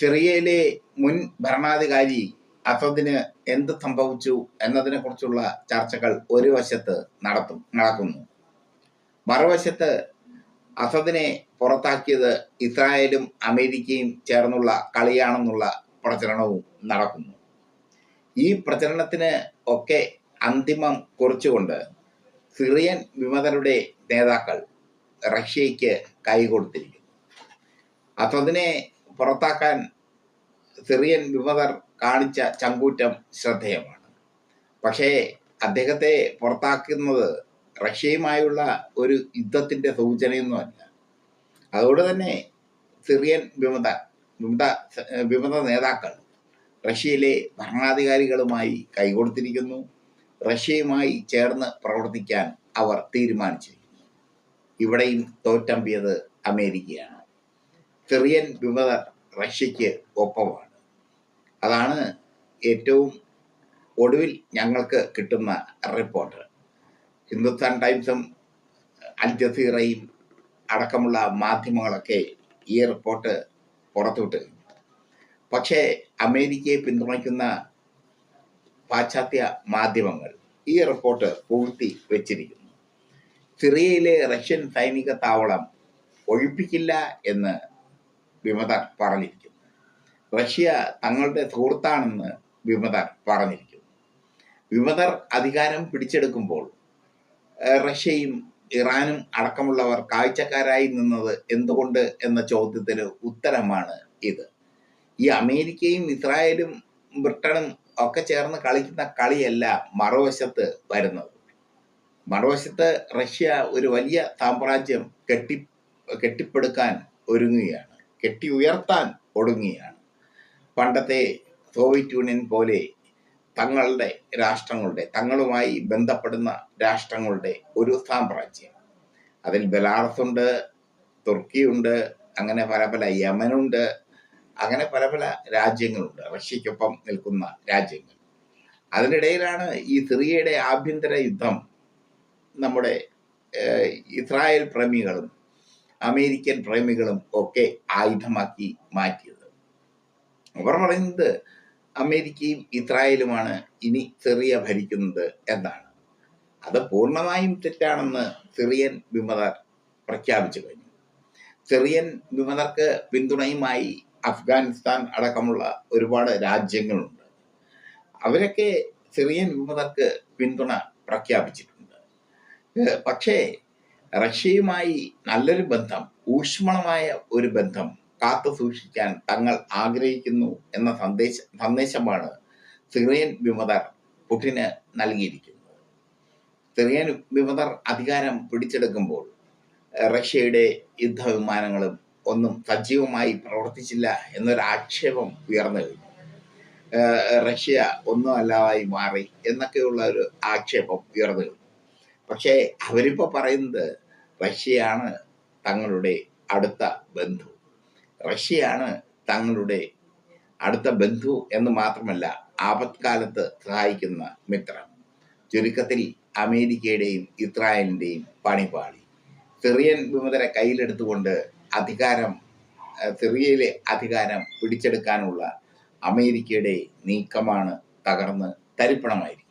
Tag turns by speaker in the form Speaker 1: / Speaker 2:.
Speaker 1: സിറിയയിലെ മുൻ ഭരണാധികാരി അസദിന് എന്ത് സംഭവിച്ചു എന്നതിനെ കുറിച്ചുള്ള ചർച്ചകൾ ഒരു വശത്ത് നടത്തും നടക്കുന്നു. മറുവശത്ത് അസദിനെ പുറത്താക്കിയത് ഇസ്രായേലും അമേരിക്കയും ചേർന്നുള്ള കളിയാണെന്നുള്ള പ്രചരണവും നടക്കുന്നു. ഈ പ്രചരണത്തിന് ഒക്കെ അന്തിമം കുറിച്ചുകൊണ്ട് സിറിയൻ വിമതരുടെ നേതാക്കൾ റഷ്യയ്ക്ക് കൈകൊടുത്തിരിക്കുന്നു. അസദിനെ പുറത്താക്കാൻ സിറിയൻ വിമതർ കാണിച്ച ചങ്കൂറ്റം ശ്രദ്ധേയമാണ്. പക്ഷേ അദ്ദേഹത്തെ പുറത്താക്കുന്നത് റഷ്യയുമായുള്ള ഒരു യുദ്ധത്തിന്റെ സൂചനയൊന്നുമല്ല. അതുകൊണ്ട് തന്നെ സിറിയൻ വിമത വിമത വിമത നേതാക്കൾ റഷ്യയിലെ ഭരണാധികാരികളുമായി കൈകൊടുത്തിരിക്കുന്നു. റഷ്യയുമായി ചേർന്ന് പ്രവർത്തിക്കാൻ അവർ തീരുമാനിച്ചിരിക്കുന്നു. ഇവിടെയും തോറ്റമ്പിയത് അമേരിക്കയാണ്. സിറിയൻ വിമത റഷ്യയ്ക്ക് ഒപ്പമാണ്. അതാണ് ഏറ്റവും ഒടുവിൽ ഞങ്ങൾക്ക് കിട്ടുന്ന റിപ്പോർട്ട്. ഹിന്ദുസ്ഥാൻ ടൈംസും അൽ ജസീറയും അടക്കമുള്ള മാധ്യമങ്ങളൊക്കെ ഈ റിപ്പോർട്ട് പുറത്തുവിട്ട് പക്ഷേ അമേരിക്കയെ പിന്തുണയ്ക്കുന്ന പാശ്ചാത്യ മാധ്യമങ്ങൾ ഈ റിപ്പോർട്ട് പൂഴ്ത്തി വെച്ചിരിക്കുന്നു. സിറിയയിലെ റഷ്യൻ സൈനിക താവളം ഒഴിപ്പിക്കില്ല എന്ന് വിമതർ പറഞ്ഞിരിക്കുന്നു റഷ്യ തങ്ങളുടെ സുഹൃത്താണെന്ന് വിമതർ പറഞ്ഞിരിക്കുന്നു വിമതർ അധികാരം പിടിച്ചെടുക്കുമ്പോൾ റഷ്യയും ഇറാനും അടക്കമുള്ളവർ കാഴ്ചക്കാരായി നിന്നത് എന്തുകൊണ്ട് എന്ന ചോദ്യത്തിന് ഉത്തരമാണ് ഇത്. ഈ അമേരിക്കയും ഇസ്രായേലും ബ്രിട്ടനും ഒക്കെ ചേർന്ന് കളിക്കുന്ന കളിയല്ല മറുവശത്ത് വരുന്നത്. മറുവശത്ത് റഷ്യ ഒരു വലിയ സാമ്രാജ്യം കെട്ടി കെട്ടിപ്പടുക്കാൻ ഒരുങ്ങുകയാണ്. കെട്ടി ഉയർത്താൻ ഒടുങ്ങിയാണ്. പണ്ടത്തെ സോവിയറ്റ് യൂണിയൻ പോലെ തങ്ങളുടെ രാഷ്ട്രങ്ങളുടെ തങ്ങളുമായി ബന്ധപ്പെടുന്ന രാഷ്ട്രങ്ങളുടെ ഒരു സാമ്രാജ്യം. അതിൽ ബെലാറസ് ഉണ്ട് തുർക്കിയുണ്ട് അങ്ങനെ പല പല യമനുണ്ട് അങ്ങനെ പല പല രാജ്യങ്ങളുണ്ട്. റഷ്യക്കൊപ്പം നിൽക്കുന്ന രാജ്യങ്ങൾ. അതിനിടയിലാണ് ഈ സിറിയയുടെ ആഭ്യന്തര യുദ്ധം നമ്മുടെ ഇസ്രായേൽ പ്രേമികളും അമേരിക്കൻ പ്രേമികളും ഒക്കെ ആയുധമാക്കി മാറ്റിയത്. അവർ പറയുന്നത് അമേരിക്കയും ഇസ്രായേലുമാണ് ഇനി സിറിയ ഭരിക്കുന്നത് എന്നാണ്. അത് പൂർണമായും തെറ്റാണെന്ന് സിറിയൻ വിമതർ പ്രഖ്യാപിച്ചു കഴിഞ്ഞു. സിറിയൻ വിമതർക്ക് പിന്തുണയുമായി അഫ്ഗാനിസ്ഥാൻ അടക്കമുള്ള ഒരുപാട് രാജ്യങ്ങളുണ്ട്. അവരൊക്കെ സിറിയൻ വിമതർക്ക് പിന്തുണ പ്രഖ്യാപിച്ചിട്ടുണ്ട്. പക്ഷേ റഷ്യയുമായി നല്ലൊരു ബന്ധം ഊഷ്മളമായ ഒരു ബന്ധം കാത്തു സൂക്ഷിക്കാൻ തങ്ങൾ ആഗ്രഹിക്കുന്നു എന്ന സന്ദേശ സന്ദേശമാണ് സിറിയൻ വിമതർ പുടിന് നൽകിയിരിക്കുന്നത്. സിറിയൻ വിമതർ അധികാരം പിടിച്ചെടുക്കുമ്പോൾ റഷ്യയുടെ യുദ്ധവിമാനങ്ങളും ഒന്നും സജീവമായി പ്രവർത്തിച്ചില്ല എന്നൊരു ആക്ഷേപം ഉയർന്നു കഴിഞ്ഞു റഷ്യ ഒന്നും അല്ലാതായി മാറി എന്നൊക്കെയുള്ള ഒരു ആക്ഷേപം ഉയർന്നു പക്ഷേ അവരിപ്പോ പറയുന്നത് റഷ്യയാണ് തങ്ങളുടെ അടുത്ത ബന്ധു. റഷ്യയാണ് തങ്ങളുടെ അടുത്ത ബന്ധു എന്ന് മാത്രമല്ല ആപത്കാലത്ത് സഹായിക്കുന്ന മിത്രം. ചുരുക്കത്തിൽ അമേരിക്കയുടെയും ഇസ്രായേലിന്റെയും പണിപാളി. സിറിയൻ വിമതരെ കയ്യിലെടുത്തുകൊണ്ട് അധികാരം സിറിയയിലെ അധികാരം പിടിച്ചെടുക്കാനുള്ള അമേരിക്കയുടെ നീക്കമാണ് തകർന്ന് തരിപ്പണമായിരിക്കുന്നത്.